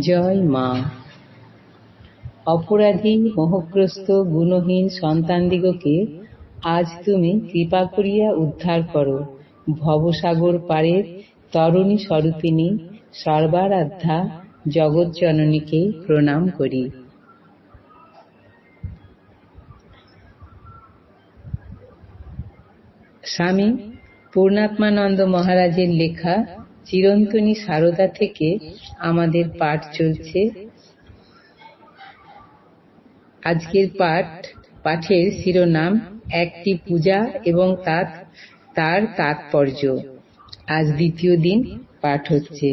জয় মা। অপরাধী, মোহগ্রস্ত, গুণহীন সন্তানদিগকে আজ তুমি কৃপা করিয়া উদ্ধার করো। ভবসাগর পারের তরুণী স্বরূপিণী সর্বারাধ্যা জগৎজননীকে প্রণাম করি। স্বামী, পূর্ণাত্মানন্দ মহারাজের লেখা চিরন্তনী সারদা থেকে আমাদের পাঠ চলছে। আজকের পাঠ, পাঠের শিরোনাম, একটি পূজা এবং তার তার তাৎপর্য। আজ দ্বিতীয় দিন পাঠ হচ্ছে।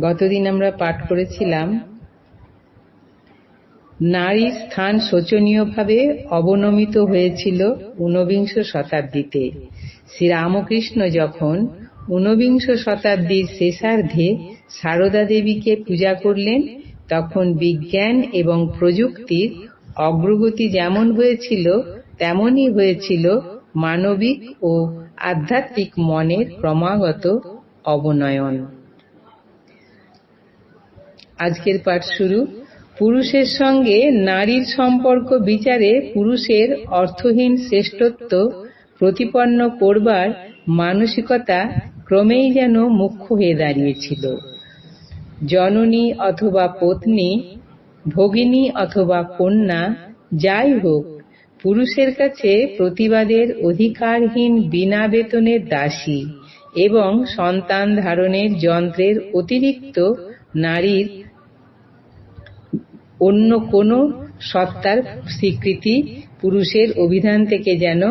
গতদিন আমরা পাঠ করেছিলাম, নারীর স্থান শোচনীয়ভাবে অবনমিত হয়েছিল ঊনবিংশ শতাব্দীতে। শ্রীরামকৃষ্ণ যখন ঊনবিংশ শতাব্দীর শেষার্ধে সারদা দেবীকে পূজা করলেন। তখন বিজ্ঞান এবং প্রযুক্তির অগ্রগতি যেমন হয়েছিল, তেমনই হয়েছিল মানবিক ও আধ্যাত্মিক মনের ক্রমাগত অবনয়ন। আজকের পাঠ শুরু। পুরুষের সঙ্গে নারীর সম্পর্ক বিচারে পুরুষের অর্থহীন শ্রেষ্ঠত্ব প্রতিপন্ন করবার মানসিকতা ক্রমেই যেন মুখ্য হয়ে দাঁড়িয়েছিল। জননী অথবা পত্নী, ভগিনী অথবা কন্যা, যাই হোক, পুরুষের কাছে প্রতিবাদের অধিকারহীন বিনা বেতনের দাসী এবং সন্তান ধারণের যন্ত্রের অতিরিক্ত নারীর অন্য কোনো সত্তার স্বীকৃতি পুরুষের অভিধান থেকে যেন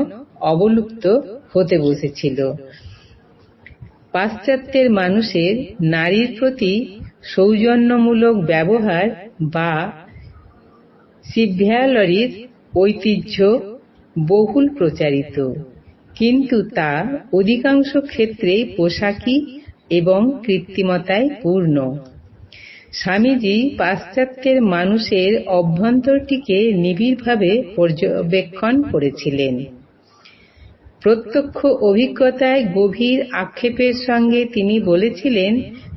অবলুপ্ত হতে বসেছিল। পাশ্চাত্যের মানুষের নারীর প্রতি সৌজন্যমূলক ব্যবহার বা সিভ্যালরির ঐতিহ্য বহুল প্রচারিত। কিন্তু তা অধিকাংশ ক্ষেত্রেই পোশাকি এবং কৃত্রিমতায় পূর্ণ। স্বামীজি পাশ্চাত্যের মানুষের অভ্যন্তরটিকে নিবিড়ভাবে পর্যবেক্ষণ করেছিলেন। প্রত্যক্ষ অভিজ্ঞতায় গভীর আক্ষেপের সঙ্গে তিনি বলেছিলেন,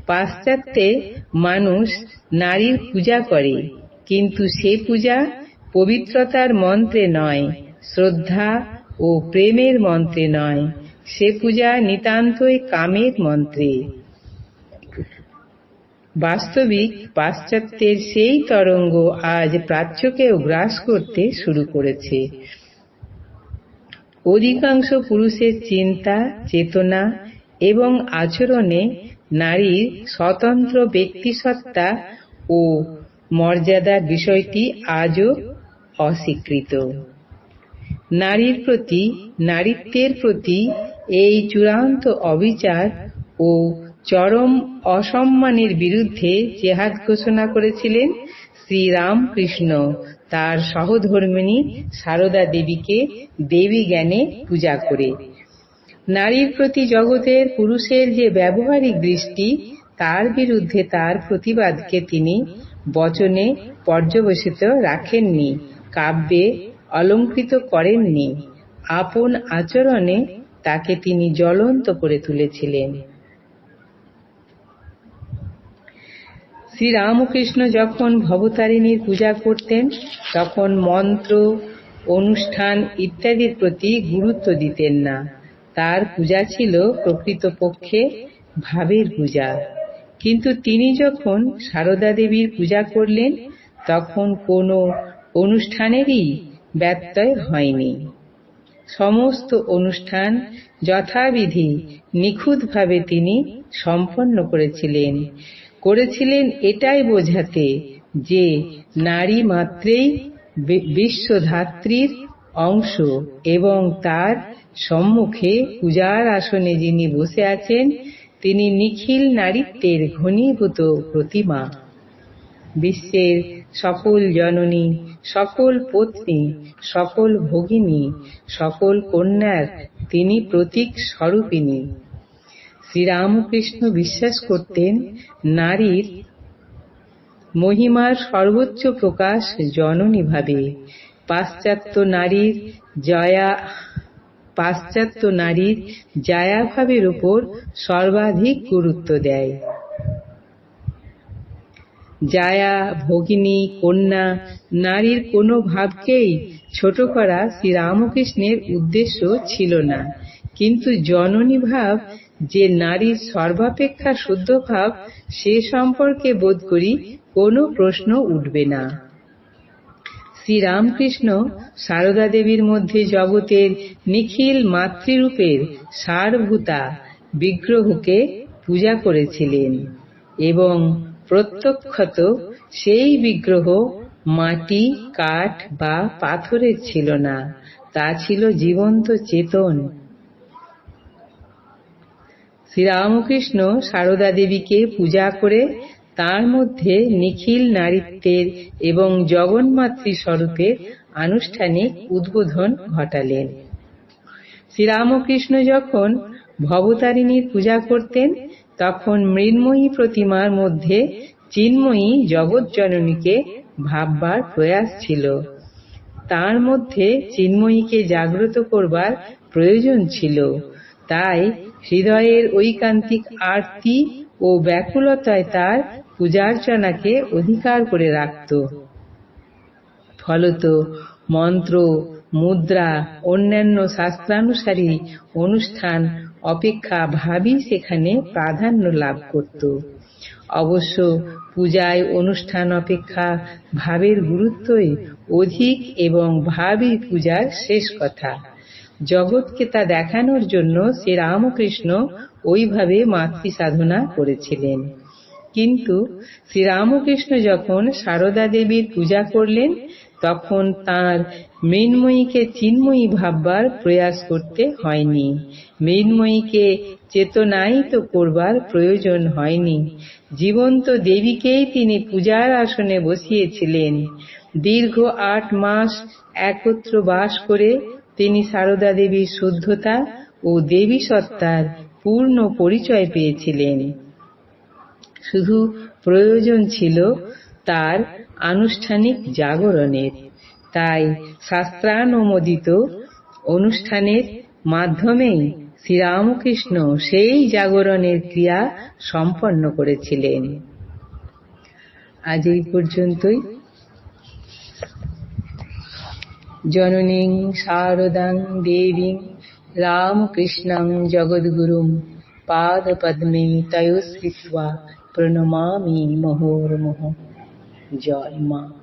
পাশ্চাত্যে মানুষ নারীর পূজা করে, কিন্তু সে পূজা পবিত্রতার মন্ত্রে নয়, শ্রদ্ধা ও প্রেমের মন্ত্রে নয়, সে পূজা নিতান্তই কামের মন্ত্রে। বাস্তবিক পাশ্চাত্যের সেই তরঙ্গ আজ প্রাচ্যকেও গ্রাস করতে শুরু করেছে। অধিকাংশ পুরুষের চিন্তা, চেতনা এবং আচরণে নারীর স্বতন্ত্র ব্যক্তিসত্তা ও মর্যাদার বিষয়টি আজও অস্বীকৃত। নারীর প্রতি, নারীত্বের প্রতি এই চূড়ান্ত অবিচার ও চরম অসম্মানের বিরুদ্ধে জেহাদ ঘোষণা করেছিলেন শ্রীরামকৃষ্ণ, তার সহধর্মিণী সারদা দেবীকে দেবী জ্ঞানে পূজা করে। নারীর প্রতি জগতের পুরুষের যে ব্যবহারিক দৃষ্টি, তার বিরুদ্ধে তার প্রতিবাদকে তিনি বচনে পর্যবসিত রাখেননি, কাব্যে অলঙ্কৃত করেননি। আপন আচরণে তাকে তিনি জ্বলন্ত করে তুলেছিলেন। শ্রীরামকৃষ্ণ যখন ভবতারিণীর পূজা করতেন, তখন মন্ত্র, অনুষ্ঠান ইত্যাদির প্রতি গুরুত্ব দিতেন না। তার পূজা ছিল প্রকৃতপক্ষে ভাবের পূজা। কিন্তু তিনি যখন সারদা দেবীর পূজা করলেন, তখন কোনো অনুষ্ঠানেরই ব্যত্যয় হয়নি। সমস্ত অনুষ্ঠান যথাবিধি নিখুঁতভাবে তিনি সম্পন্ন করেছিলেন। করেছিলেন এটাই বোঝাতে যে নারী মাত্রেই বিশ্বধাত্রীর অংশ এবং তার সম্মুখে পূজার আসনে যিনি বসে আছেন, তিনি নিখিল নারীত্বের ঘনীভূত প্রতিমা। বিশ্বের সকল জননী, সকল পত্নী, সকল ভগিনী, সকল কন্যার তিনি প্রতীক স্বরূপিনী শ্রীরামকৃষ্ণ বিশ্বাস করতেন, নারীর মহিমার সর্বোচ্চ প্রকাশ জননীভাবে পাশ্চাত্য নারীর জয়া, পাশ্চাত্য নারীর জায়াভাবের উপর সর্বাধিক গুরুত্ব দেয়। জায়া, ভগিনী, কন্যা, নারীর কোনো ভাবকেই ছোট করা শ্রীরামকৃষ্ণের উদ্দেশ্য ছিল না। কিন্তু জননী ভাব যে নারীর সর্বাপেক্ষা শুদ্ধ ভাব, সে সম্পর্কে বোধ করি কোনো প্রশ্ন উঠবে না। শ্রীরামকৃষ্ণ সারদা দেবীর মধ্যে জগতের নিখিল মাতৃরূপের সারভূতা বিগ্রহকে পূজা করেছিলেন এবং প্রত্যক্ষত সেই বিগ্রহ মাটি, কাঠ বা পাথরের ছিল না, তা ছিল জীবন্ত চেতন শ্রীরামকৃষ্ণ সারদা দেবীকে পূজা করে তার মধ্যে নিখিল নারীত্বের এবং জগন্মাতৃ স্বরূপের আনুষ্ঠানিক উদ্বোধন ঘটালেন। শ্রীরামকৃষ্ণ যখন ভবতারিণীর পূজা করতেন, তখন মৃন্ময়ী প্রতিমার মধ্যে চিন্ময়ী জগৎজননীকে ভাববার প্রয়াস ছিল। তার মধ্যে চিন্ময়ীকে জাগ্রত করবার প্রয়োজন ছিল। তাই হৃদয়ের ঐকান্তিক আরতি ও ব্যাকুলতায় তার পূজার্চনাকে অধিকার করে রাখত। ফলত মন্ত্র, মুদ্রা, অন্যান্য শাস্ত্রানুসারী অনুষ্ঠান, অপেক্ষা ভাবই সেখানে প্রাধান্য লাভ করত। অবশ্য পূজায় অনুষ্ঠান অপেক্ষা ভাবের গুরুত্বই অধিক এবং ভাবই পূজার শেষ কথা। জগৎকে তা দেখানোর জন্য শ্রীরামকৃষ্ণ ওইভাবে মাতৃ সাধনা করেছিলেন। কিন্তু শ্রীরামকৃষ্ণ যখন সারদা দেবীর পূজা করলেন, তখন তার মৃন্ময়ীকে চিন্ময়ী ভাববার প্রয়াস করতে হয়নি। মৃন্ময়ীকে চেতনায়িত করবার প্রয়োজন হয়নি। জীবন্ত দেবীকেই তিনি পূজার আসনে বসিয়েছিলেন। দীর্ঘ আট মাস একত্র বাস করে তিনি সারদা দেবীর শুদ্ধতা ও দেবী সত্তার পূর্ণ পরিচয় পেয়েছিলেন। শুধু প্রয়োজন ছিল তার আনুষ্ঠানিক জাগরণের। তাই শাস্ত্রানুমোদিত অনুষ্ঠানের মাধ্যমেই শ্রীরামকৃষ্ণ সেই জাগরণের ক্রিয়া সম্পন্ন করেছিলেন। আজ এই পর্যন্তই। জননীং শারদাং দেবীং রামকৃষ্ণং জগদ্গুরুম পাদপদ্মে তয়োশ্রিত্বা প্রণমামি মহোর্মুহ। জয় মা।